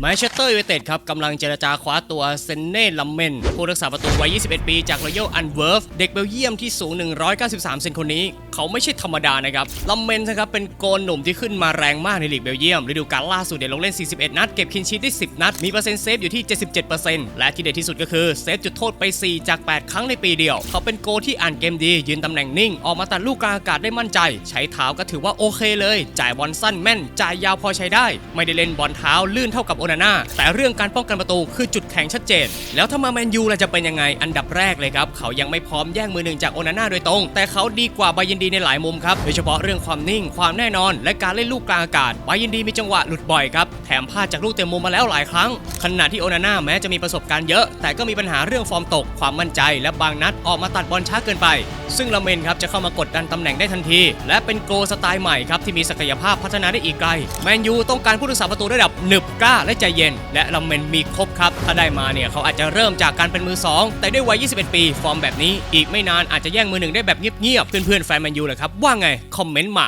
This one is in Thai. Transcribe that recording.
แมนเชสเตอร์ยูไนเต็ดครับกำลังเจรจาคว้าตัวเซนเน่ลัมเมนผู้รักษาประตูวัย 21 ปีจากรอยัลอันเวิร์ฟเด็กเบลเยียมที่สูง 193 เซนคนนี้ เขาไม่ใช่ธรรมดานะครับลัมเมนนะครับเป็นโกนหนุ่มที่ขึ้นมาแรงมากในลีกเบลเยียมฤดูกาลล่าสุดเนี่ยลงเล่น 41 นัด เก็บคินชีทได้ 10 นัด มีเปอร์เซ็นต์เซฟอยู่ที่ 77%และที่เด็ดที่สุดก็คือเซฟจุดโทษไป 4 จาก 8 ครั้งในปีเดียว เขาเป็นโกที่อ่านเกมดียืนตำแหน่งนิ่ง ออกมาตัดลูกกลางอากาศได้มั่นใจ ใช้เท้าก็ถือว่าโอเคเลย จ่ายบอลสั้นแม่น จ่ายยาวพอใช้ได้ ไม่ได้เล่นบอลเท้าลื่นเท่ากับโอนาน่าแต่เรื่องการป้องกันประตูคือจุดแข็งชัดเจน แล้วถ้ามาแมนยูล่ะจะเป็นยังไงอันดับแรกเลยครับเขายังไม่พร้อมแย่งมือหนึ่งจากโอนาน่าโดยตรง แต่เขาดีกว่าบายินดีในหลายมุมครับโดยเฉพาะเรื่องความนิ่ง ความแน่นอน และการเล่นลูกกลางอากาศบายินดีมีจังหวะหลุดบ่อยครับแถมพลาดจากลูกเต็มมุมมาแล้วหลายครั้งขณะที่โอนาน่าแม้จะมีประสบการณ์เยอะ แต่ก็มีปัญหาเรื่องฟอร์มตก ความมั่นใจ และบางนัดออกมาตัดบอลช้าเกินไป ซึ่งลาเมนครับจะเข้ามากดดันตำแหน่งได้ทันที และเป็นโกสไตล์ใหม่ครับที่มีศักยภาพพัฒนาได้อีกไกลแมนยูต้องการผู้รักษาประตูระดับหนึบกล้าและใจเย็น และลาเมนมีครบครับถ้าได้มาเนี่ยเขาอาจจะเริ่มจากการเป็นมือสองแต่ด้วยวัย 21 ปี ฟอร์มแบบนี้อีกไม่นานอาจจะแย่งมือหนึ่งได้แบบเงียบๆเพื่อนๆแฟนแมนยูเลยครับ ว่าไง คอมเมนต์มา